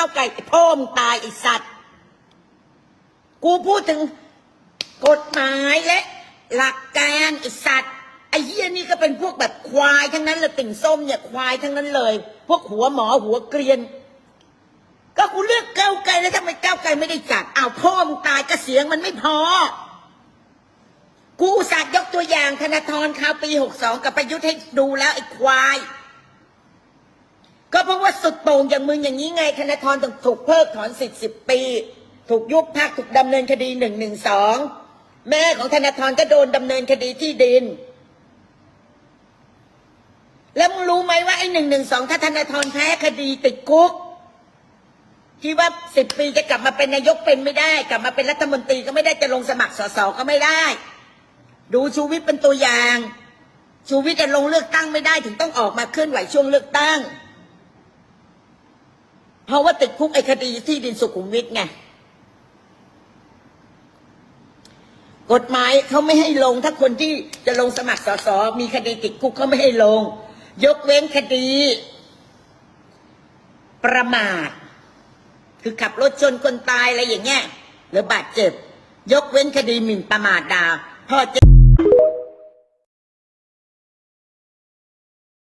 ก้าวไกลไอ้พ่อมตายไอสัตว์ กูพูดถึงกฎหมายและ หลักการไอสัตว์ไอ้เฮียนี่ก็เป็นพวกแบบควายทั้งนั้นเลยติ่งส้มเนี่ยควายทั้งนั้นเลย พวกหัวหมอหัวเกรียน ก็กูเลือกก้าวไกลแล้วทำไมก้าวไกลไม่ได้จัดอ้าวพ่อมตายก็เสียงมันไม่พอกูอุตสัตว์ยกตัวอย่างธนาธรคราวปีหกสองกับประยุทธ์ให้ดูแล้วไอ้ควาย สุดโต่งอย่างมึงอย่างนี้ไงธนาธรต้องถูกเพิกถอนสิทธิ์สิบปี ถูกยุบพักถูกดำเนินคดีหนึ่งหนึ่งสองแม่ของธนาธรก็โดนดำเนินคดีที่ดิน แล้วมึงรู้ไหมว่าไอ้หนึ่งหนึ่งสองถ้าธนาธรแพ้คดีติดคุก ที่ว่าสิบปีจะกลับมาเป็นนายกเป็นไม่ได้ กลับมาเป็นรัฐมนตรีก็ไม่ได้จะลงสมัครสสก็ไม่ได้ ดูชูวิทย์เป็นตัวอย่าง ชูวิทย์จะลงเลือกตั้งไม่ได้ถึงต้องออกมาเคลื่อนไหวช่วงเลือกตั้ง เพราะว่าติดคุกไอ้คดีที่ดินสุขุมวิทไงกฎหมายเขาไม่ให้ลง ถ้าคนที่จะลงสมัครสสมีคดีติดคุกเขาไม่ให้ลง ยกเว้นคดี ประมาท คือขับรถชนคนตายอะไรอย่างเงี้ยหรือบาดเจ็บ ยกเว้นคดีหมิ่นประมาทดาพ่อเจ